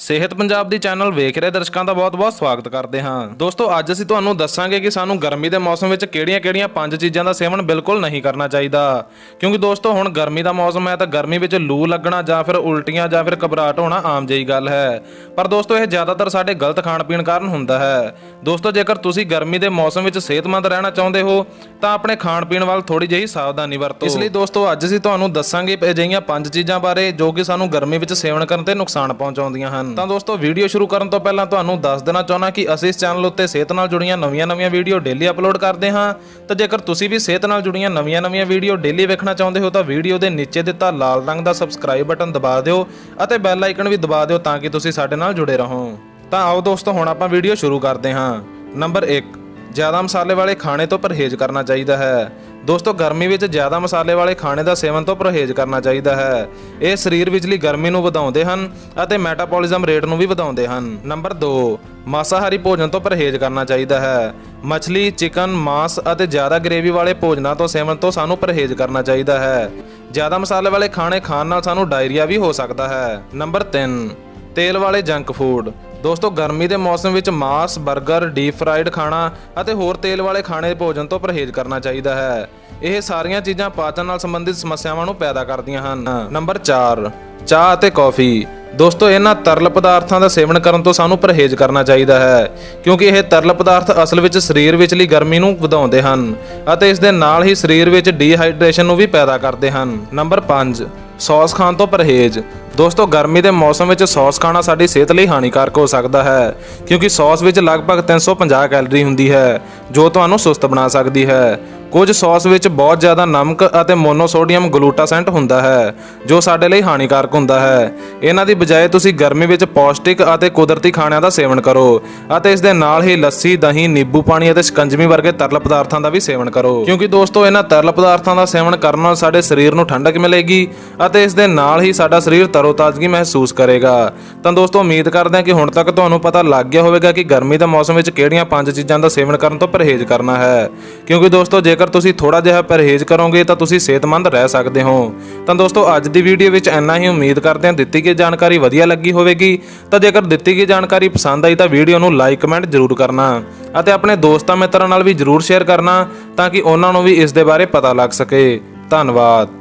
ਸਿਹਤ ਪੰਜਾਬ ਦੀ ਚੈਨਲ ਵੇਖ ਰਹੇ ਦਰਸ਼ਕਾਂ ਦਾ ਬਹੁਤ-ਬਹੁਤ ਸਵਾਗਤ ਕਰਦੇ ਹਾਂ। ਦੋਸਤੋ, ਅੱਜ ਅਸੀਂ ਤੁਹਾਨੂੰ ਦੱਸਾਂਗੇ ਕਿ ਸਾਨੂੰ ਗਰਮੀ ਦੇ ਮੌਸਮ ਵਿੱਚ ਕਿਹੜੀਆਂ-ਕਿਹੜੀਆਂ ਪੰਜ ਚੀਜ਼ਾਂ ਦਾ ਸੇਵਨ ਬਿਲਕੁਲ ਨਹੀਂ ਕਰਨਾ ਚਾਹੀਦਾ। ਕਿਉਂਕਿ ਦੋਸਤੋ, ਹੁਣ ਗਰਮੀ ਦਾ ਮੌਸਮ ਹੈ ਤਾਂ ਗਰਮੀ ਵਿੱਚ ਲੂ ਲੱਗਣਾ ਜਾਂ ਫਿਰ ਉਲਟੀਆਂ ਜਾਂ ਫਿਰ ਘਬਰਾਹਟ ਹੋਣਾ ਆਮ ਜਿਹੀ ਗੱਲ ਹੈ। ਪਰ ਦੋਸਤੋ, ਇਹ ਜ਼ਿਆਦਾਤਰ ਸਾਡੇ ਗਲਤ ਖਾਣ ਪੀਣ ਕਾਰਨ ਹੁੰਦਾ ਹੈ। ਦੋਸਤੋ, ਜੇਕਰ ਤੁਸੀਂ ਗਰਮੀ ਦੇ ਮੌਸਮ ਵਿੱਚ ਸਿਹਤਮੰਦ ਰਹਿਣਾ ਚਾਹੁੰਦੇ ਹੋ, ਤਾਂ ਆਪਣੇ ਖਾਣ ਪੀਣ ਵੱਲ ਥੋੜੀ ਜਿਹੀ ਸਾਵਧਾਨੀ ਵਰਤੋ। ਇਸ ਲਈ ਦੋਸਤੋ, ਅੱਜ ਅਸੀਂ ਤੁਹਾਨੂੰ ਦੱਸਾਂਗੇ ਅਜਿਹੀਆਂ ਪੰਜ ਚੀਜ਼ਾਂ ਬਾਰੇ ਜੋ ਕਿ ਸਾਨੂੰ ਗਰਮੀ ਵਿੱਚ ਸੇਵਨ ਕਰਨ ਤੇ ਨੁਕਸਾਨ ਪਹੁੰਚਾਉਂਦੀਆਂ ਹਨ। ਤਾਂ ਦੋਸਤੋ, ਵੀਡੀਓ ਸ਼ੁਰੂ ਕਰਨ ਤੋਂ ਪਹਿਲਾਂ ਤੁਹਾਨੂੰ ਦੱਸ ਦੇਣਾ ਚਾਹੁੰਦਾ ਕਿ ਅਸੀਂ ਇਸ ਚੈਨਲ ਉੱਤੇ ਸਿਹਤ ਨਾਲ ਜੁੜੀਆਂ ਨਵੀਆਂ-ਨਵੀਆਂ ਵੀਡੀਓ ਡੇਲੀ ਅਪਲੋਡ ਕਰਦੇ ਹਾਂ। ਤਾਂ ਜੇਕਰ ਤੁਸੀਂ ਵੀ ਸਿਹਤ ਨਾਲ ਜੁੜੀਆਂ ਨਵੀਆਂ-ਨਵੀਆਂ ਵੀਡੀਓ ਡੇਲੀ ਵੇਖਣਾ ਚਾਹੁੰਦੇ ਹੋ, ਤਾਂ ਵੀਡੀਓ ਦੇ ਨੀਚੇ ਦਿੱਤਾ ਲਾਲ ਰੰਗ ਦਾ ਸਬਸਕ੍ਰਾਈਬ ਬਟਨ ਦਬਾ ਦਿਓ ਅਤੇ ਬੈਲ ਆਈਕਨ ਵੀ ਦਬਾ ਦਿਓ ਤਾਂ ਕਿ ਤੁਸੀਂ ਸਾਡੇ ਨਾਲ ਜੁੜੇ ਰਹੋ। ਤਾਂ ਆਓ ਦੋਸਤੋ, ਹੁਣ ਆਪਾਂ ਵੀਡੀਓ ਸ਼ੁਰੂ ਕਰਦੇ ਹਾਂ। ਨੰਬਰ 1 ਜ਼ਿਆਦਾ ਮਸਾਲੇ ਵਾਲੇ ਖਾਣੇ ਤੋਂ ਪਰਹੇਜ਼ ਕਰਨਾ ਚਾਹੀਦਾ ਹੈ। ਦੋਸਤੋ, ਗਰਮੀ ਵਿੱਚ ਜ਼ਿਆਦਾ ਮਸਾਲੇ ਵਾਲੇ ਖਾਣੇ ਦਾ ਸੇਵਨ ਤੋਂ ਪਰਹੇਜ਼ ਕਰਨਾ ਚਾਹੀਦਾ ਹੈ। ਇਹ ਸਰੀਰ ਵਿਚਲੀ ਗਰਮੀ ਨੂੰ ਵਧਾਉਂਦੇ ਹਨ ਅਤੇ ਮੈਟਾਬੋਲਿਜ਼ਮ ਰੇਟ ਨੂੰ ਵੀ ਵਧਾਉਂਦੇ ਹਨ। ਨੰਬਰ 2 ਮਾਸਾਹਾਰੀ ਭੋਜਨ ਤੋਂ ਪਰਹੇਜ਼ ਕਰਨਾ ਚਾਹੀਦਾ ਹੈ। ਮੱਛਲੀ, ਚਿਕਨ, ਮਾਸ ਅਤੇ ਜ਼ਿਆਦਾ ਗ੍ਰੇਵੀ ਵਾਲੇ ਭੋਜਨਾਂ ਤੋਂ ਸੇਵਨ ਤੋਂ ਸਾਨੂੰ ਪਰਹੇਜ਼ ਕਰਨਾ ਚਾਹੀਦਾ ਹੈ। ਜ਼ਿਆਦਾ ਮਸਾਲੇ ਵਾਲੇ ਖਾਣੇ ਖਾਣ ਨਾਲ ਸਾਨੂੰ ਡਾਇਰੀਆ ਵੀ ਹੋ ਸਕਦਾ ਹੈ। ਨੰਬਰ 3 ਤੇਲ ਵਾਲੇ ਜੰਕ ਫੂਡ। ਦੋਸਤੋ, ਗਰਮੀ ਦੇ ਮੌਸਮ ਵਿੱਚ ਮਾਸ 버ਗਰ ਡੀਪ ਫਰਾਈਡ ਖਾਣਾ ਅਤੇ ਹੋਰ ਤੇਲ ਵਾਲੇ ਖਾਣੇ ਭੋਜਨ ਤੋਂ ਪਰਹੇਜ਼ ਕਰਨਾ ਚਾਹੀਦਾ ਹੈ। ਇਹ ਸਾਰੀਆਂ ਚੀਜ਼ਾਂ ਪਾਚਨ ਨਾਲ ਸੰਬੰਧਿਤ ਸਮੱਸਿਆਵਾਂ ਨੂੰ ਪੈਦਾ ਕਰਦੀਆਂ ਹਨ। ਨੰਬਰ 4 ਚਾਹ ਅਤੇ ਕੌਫੀ। ਦੋਸਤੋ, ਇਹਨਾਂ ਤਰਲ ਪਦਾਰਥਾਂ ਦਾ ਸੇਵਨ ਕਰਨ ਤੋਂ ਸਾਨੂੰ ਪਰਹੇਜ਼ ਕਰਨਾ ਚਾਹੀਦਾ ਹੈ, ਕਿਉਂਕਿ ਇਹ ਤਰਲ ਪਦਾਰਥ ਅਸਲ ਵਿੱਚ ਸਰੀਰ ਵਿਚਲੀ ਗਰਮੀ ਨੂੰ ਵਧਾਉਂਦੇ ਹਨ ਅਤੇ ਇਸ ਦੇ ਨਾਲ ਹੀ ਸਰੀਰ ਵਿੱਚ ਡੀਹਾਈਡਰੇਸ਼ਨ ਨੂੰ ਵੀ ਪੈਦਾ ਕਰਦੇ ਹਨ। ਨੰਬਰ 5 ਸੌਸ ਖਾਣ ਤੋਂ ਪਰਹੇਜ਼। ਦੋਸਤੋ, ਗਰਮੀ ਦੇ ਮੌਸਮ ਵਿੱਚ ਸੌਸ ਖਾਣਾ ਸਾਡੀ ਸਿਹਤ ਲਈ ਹਾਨੀਕਾਰਕ ਹੋ ਸਕਦਾ ਹੈ, ਕਿਉਂਕਿ ਸੌਸ ਵਿੱਚ ਲਗਭਗ 350 ਕੈਲਰੀ ਹੁੰਦੀ ਹੈ, ਜੋ ਤੁਹਾਨੂੰ ਸੁਸਤ ਬਣਾ ਸਕਦੀ ਹੈ। ਕੁਝ ਸੌਸ ਵਿੱਚ ਬਹੁਤ ਜ਼ਿਆਦਾ ਨਮਕ ਅਤੇ ਮੋਨੋਸੋਡੀਅਮ ਗਲੂਟਾਸੈਂਟ ਹੁੰਦਾ ਹੈ, ਜੋ ਸਾਡੇ ਲਈ ਹਾਨੀਕਾਰਕ ਹੁੰਦਾ ਹੈ। ਇਹਨਾਂ ਦੀ ਬਜਾਏ ਤੁਸੀਂ ਗਰਮੀ ਵਿੱਚ ਪੌਸ਼ਟਿਕ ਅਤੇ ਕੁਦਰਤੀ ਖਾਣਿਆਂ ਦਾ ਸੇਵਨ ਕਰੋ ਅਤੇ ਇਸ ਦੇ ਨਾਲ ਹੀ ਲੱਸੀ, ਦਹੀਂ, ਨਿੰਬੂ ਪਾਣੀ ਅਤੇ ਸ਼ਿਕੰਜਮੀ ਵਰਗੇ ਤਰਲ ਪਦਾਰਥਾਂ ਦਾ ਵੀ ਸੇਵਨ ਕਰੋ। ਕਿਉਂਕਿ ਦੋਸਤੋ, ਇਹਨਾਂ ਤਰਲ ਪਦਾਰਥਾਂ ਦਾ ਸੇਵਨ ਕਰਨ ਨਾਲ ਸਾਡੇ ਸਰੀਰ ਨੂੰ ਠੰਡਕ ਮਿਲੇਗੀ ਅਤੇ ਇਸ ਦੇ ਨਾਲ ਹੀ ਸਾਡਾ ਸਰੀਰ ਤਰੋਤਾਜ਼ਗੀ ਮਹਿਸੂਸ ਕਰੇਗਾ। ਤਾਂ ਦੋਸਤੋ, ਉਮੀਦ ਕਰਦੇ ਹਾਂ ਕਿ ਹੁਣ ਤੱਕ ਤੁਹਾਨੂੰ ਪਤਾ ਲੱਗ ਗਿਆ ਹੋਵੇਗਾ ਕਿ ਗਰਮੀ ਦੇ ਮੌਸਮ ਵਿੱਚ ਕਿਹੜੀਆਂ ਪੰਜ ਚੀਜ਼ਾਂ ਦਾ ਸੇਵਨ ਕਰਨ ਤੋਂ ਪਰਹੇਜ਼ ਕਰਨਾ ਹੈ। ਕਿਉਂਕਿ ਦੋਸਤੋ ਜੇ ਜੇਕਰ ਤੁਸੀਂ ਥੋੜਾ ਜਿਹਾ ਪਰਹੇਜ਼ ਕਰੋਗੇ ਤਾਂ ਤੁਸੀਂ ਸਿਹਤਮੰਦ ਰਹਿ ਸਕਦੇ ਹੋ। ਤਾਂ ਦੋਸਤੋ, ਅੱਜ ਦੀ ਵੀਡੀਓ ਵਿੱਚ ਇੰਨਾ ਹੀ ਉਮੀਦ ਕਰਦੇ ਹਾਂ ਦਿੱਤੀ ਗਈ ਜਾਣਕਾਰੀ ਵਧੀਆ ਲੱਗੀ ਹੋਵੇਗੀ। ਤਾਂ ਜੇਕਰ ਦਿੱਤੀ ਗਈ ਜਾਣਕਾਰੀ ਪਸੰਦ ਆਈ ਤਾਂ ਵੀਡੀਓ ਨੂੰ ਲਾਈਕ ਕਮੈਂਟ ਜ਼ਰੂਰ ਕਰਨਾ ਅਤੇ ਆਪਣੇ ਦੋਸਤਾਂ ਮਿੱਤਰਾਂ ਨਾਲ ਵੀ ਜ਼ਰੂਰ ਸ਼ੇਅਰ ਕਰਨਾ ਤਾਂ ਕਿ ਉਹਨਾਂ ਨੂੰ ਵੀ ਇਸ ਦੇ ਬਾਰੇ ਪਤਾ ਲੱਗ ਸਕੇ। ਧੰਨਵਾਦ।